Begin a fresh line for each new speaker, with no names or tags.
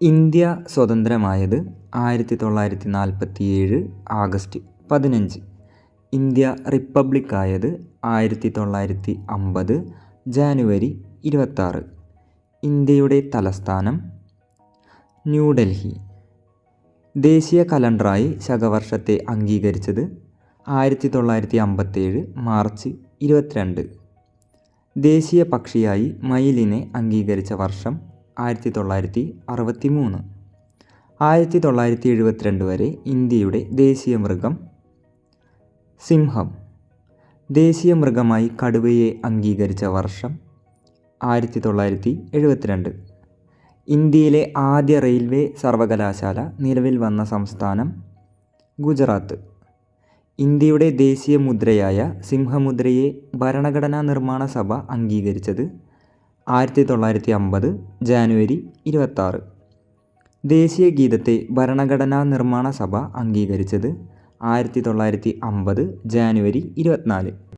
India സ്വതന്ത്രമായത് ആയിരത്തി തൊള്ളായിരത്തി നാൽപ്പത്തി ഏഴ് ആഗസ്റ്റ് പതിനഞ്ച്. ഇന്ത്യ റിപ്പബ്ലിക്കായത് ആയിരത്തി തൊള്ളായിരത്തി അമ്പത് ജാനുവരി ഇരുപത്താറ്. ഇന്ത്യയുടെ തലസ്ഥാനം ന്യൂഡൽഹി. ദേശീയ കലണ്ടറായി ശകവർഷത്തെ അംഗീകരിച്ചത് ആയിരത്തി തൊള്ളായിരത്തി അമ്പത്തേഴ് മാർച്ച് ഇരുപത്തിരണ്ട്. ദേശീയ പക്ഷിയായി മയിലിനെ അംഗീകരിച്ച വർഷം ആയിരത്തി തൊള്ളായിരത്തി അറുപത്തി മൂന്ന് ആയിരത്തി തൊള്ളായിരത്തി എഴുപത്തിരണ്ട് വരെ ഇന്ത്യയുടെ ദേശീയ മൃഗം സിംഹം. ദേശീയ മൃഗമായി കടുവയെ അംഗീകരിച്ച വർഷം ആയിരത്തി തൊള്ളായിരത്തി എഴുപത്തിരണ്ട് ഇന്ത്യയിലെ ആദ്യ റെയിൽവേ സർവകലാശാല നിലവിൽ വന്ന സംസ്ഥാനം ഗുജറാത്ത്. ഇന്ത്യയുടെ ദേശീയ മുദ്രയായ സിംഹമുദ്രയെ ഭരണഘടനാ നിർമ്മാണ സഭ അംഗീകരിച്ചത് ആയിരത്തി തൊള്ളായിരത്തി അമ്പത് ജാനുവരി ഇരുപത്താറ്. ദേശീയ ഗീതത്തെ ഭരണഘടനാ നിർമ്മാണ സഭ അംഗീകരിച്ചത് ആയിരത്തി തൊള്ളായിരത്തി അമ്പത് ജാനുവരി ഇരുപത്തിനാല്.